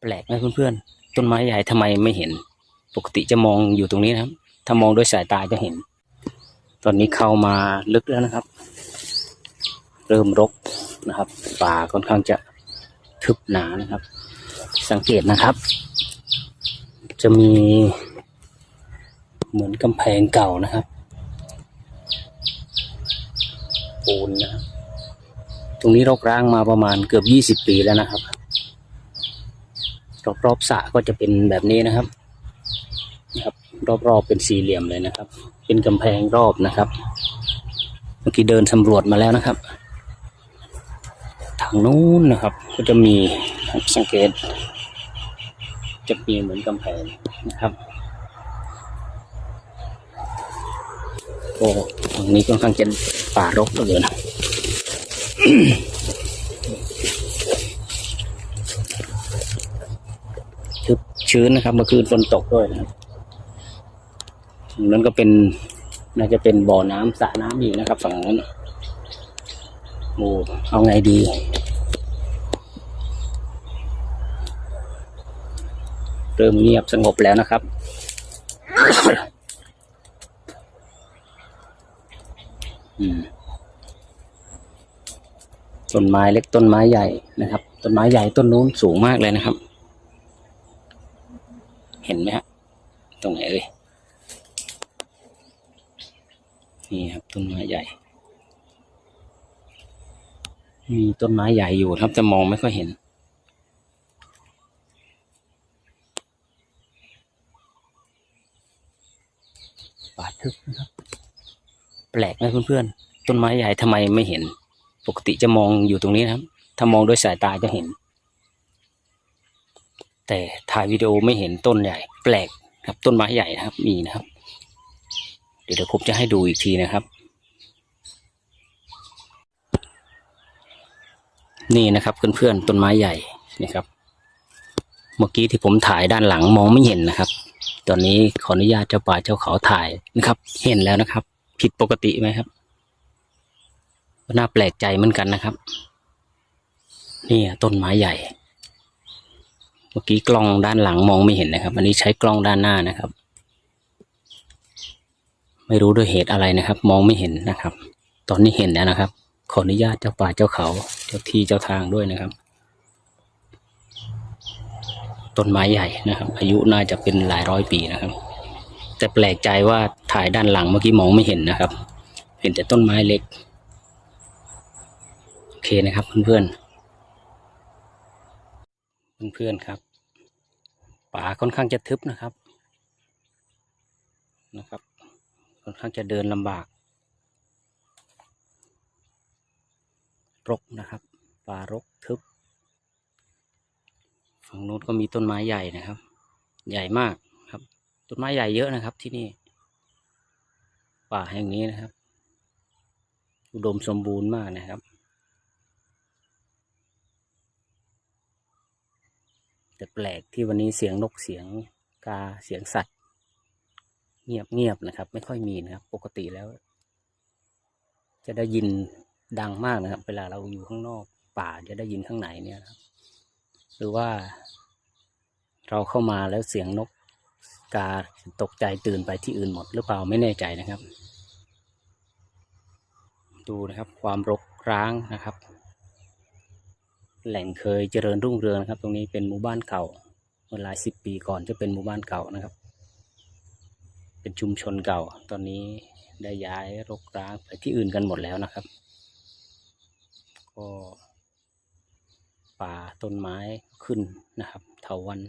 แปลกนะเพื่อนๆต้นไม้ใหญ่ทำไมไม่เห็น ปกติจะมองอยู่ตรงนี้นะครับ ถ้ามองด้วยสายตาจะเห็น ตอนนี้เข้ามาลึกแล้วนะครับ เริ่มรกนะครับ ป่าค่อนข้างจะทึบหนานะครับ สังเกตนะครับ จะมีเหมือนกำแพงเก่านะครับปูนนะตรงนี้รกร้างมาประมาณเกือบยี่สิบปีแล้วนะครับ รอบสระก็จะเป็นแบบนี้นะครับนะครับ รอบๆเป็นสี่เหลี่ยมเลยนะครับ เป็นกำแพงรอบนะครับ เมื่อกี้เดินสำรวจมาแล้วนะครับ ทางนู้นนะครับ ก็จะมีสังเกต จะมีเหมือนกำแพงนะครับโอ้ตรงนี้ค่อนข้างจะป่ารกเหลือเกิน ทึบ ชื้นนะครับ เมื่อคืนฝนตกด้วยนะครับนั้นก็เป็นน่าจะเป็นบ่อน้ำสระน้ำอีกนะครับ ฝั่งนั้นโอ้เอาไงดี เริ่มเงียบสงบแล้วนะครับ ต้นไม้เล็กต้นไม้ใหญ่นะครับ ต้นไม้ใหญ่ต้นนู้นสูงมากเลยนะครับ ห็นไหมฮะ ตรงไหนเอ่ยนี่ครับต้นไม้ใหญ่ มีต้นไม้ใหญ่อยู่ครับแต่มองไม่ค่อยเห็น ป่าทึบนะครับ แปลกนะเพื่อนๆ ต้นไม้ใหญ่ทำไมไม่เห็น ปกติจะมองอยู่ตรงนี้นะครับ ถ้ามองด้วยสายตาจะเห็น แต่ถ่ายวิดีโอไม่เห็นต้นใหญ่ แปลกครับ ต้นไม้ใหญ่นะครับ มีนะครับ เดี๋ยวผมจะให้ดูอีกทีนะครับ นี่นะครับเพื่อนๆต้นไม้ใหญ่นะครับ เมื่อกี้ที่ผมถ่ายด้านหลังมองไม่เห็นนะครับ ตอนนี้ขออนุญาตเจ้าป่าเจ้าเขาถ่ายนะครับ เห็นแล้วนะครับ ผิดปกติไหมครับน่าแปลกใจเหมือนกันนะครับ นี่ต้นไม้ใหญ่ เมื่อกี้กล้องด้านหลังมองไม่เห็นนะครับ อันนี้ใช้กล้องด้านหน้านะครับ ไม่รู้ด้วยเหตุอะไรนะครับ มองไม่เห็นนะครับ ตอนนี้เห็นแล้วนะครับ ขออนุญาตเจ้าป่าเจ้าเขาเจ้าที่เจ้าทางด้วยนะครับ ต้นไม้ใหญ่นะครับ อายุน่าจะเป็นหลายร้อยปีนะครับ แต่แปลกใจว่าถ่ายด้านหลังเมื่อกี้มองไม่เห็นนะครับ เห็นแต่ต้นไม้เล็ก โอเคนะครับเพื่อนๆ เพื่อนๆครับป่าค่อนข้างจะทึบนะครับนะครับ ค่อนข้างจะเดินลำบากรกนะครับป่ารกทึบฝั่งโน้นก็มีต้นไม้ใหญ่นะครับ ใหญ่มากครับ ต้นไม้ใหญ่เยอะนะครับที่นี่ ป่าแห่งนี้นะครับ อุดมสมบูรณ์มากนะครับ แต่แปลกที่วันนี้เสียงนกเสียงกาเสียงสัตว์ เงียบเงียบนะครับ ไม่ค่อยมีนะครับ ปกติแล้ว จะได้ยินดังมากนะครับ เวลาเราอยู่ข้างนอกป่าจะได้ยินข้างในเนี่ยครับ หรือว่า เราเข้ามาแล้วเสียงนกกาตกใจตื่นไปที่อื่นหมดหรือเปล่าไม่แน่ใจนะครับ ดูนะครับความรกร้างนะครับ แหล่งเคยเจริญรุ่งเรืองนะครับ ตรงนี้เป็นหมู่บ้านเก่าเมื่อหลายสิบปีก่อนจะเป็นหมู่บ้านเก่านะครับ เป็นชุมชนเก่า ตอนนี้ได้ย้ายรกร้างไปที่อื่นกันหมดแล้วนะครับ ก็ป่าต้นไม้ขึ้นนะครับ เถาวัน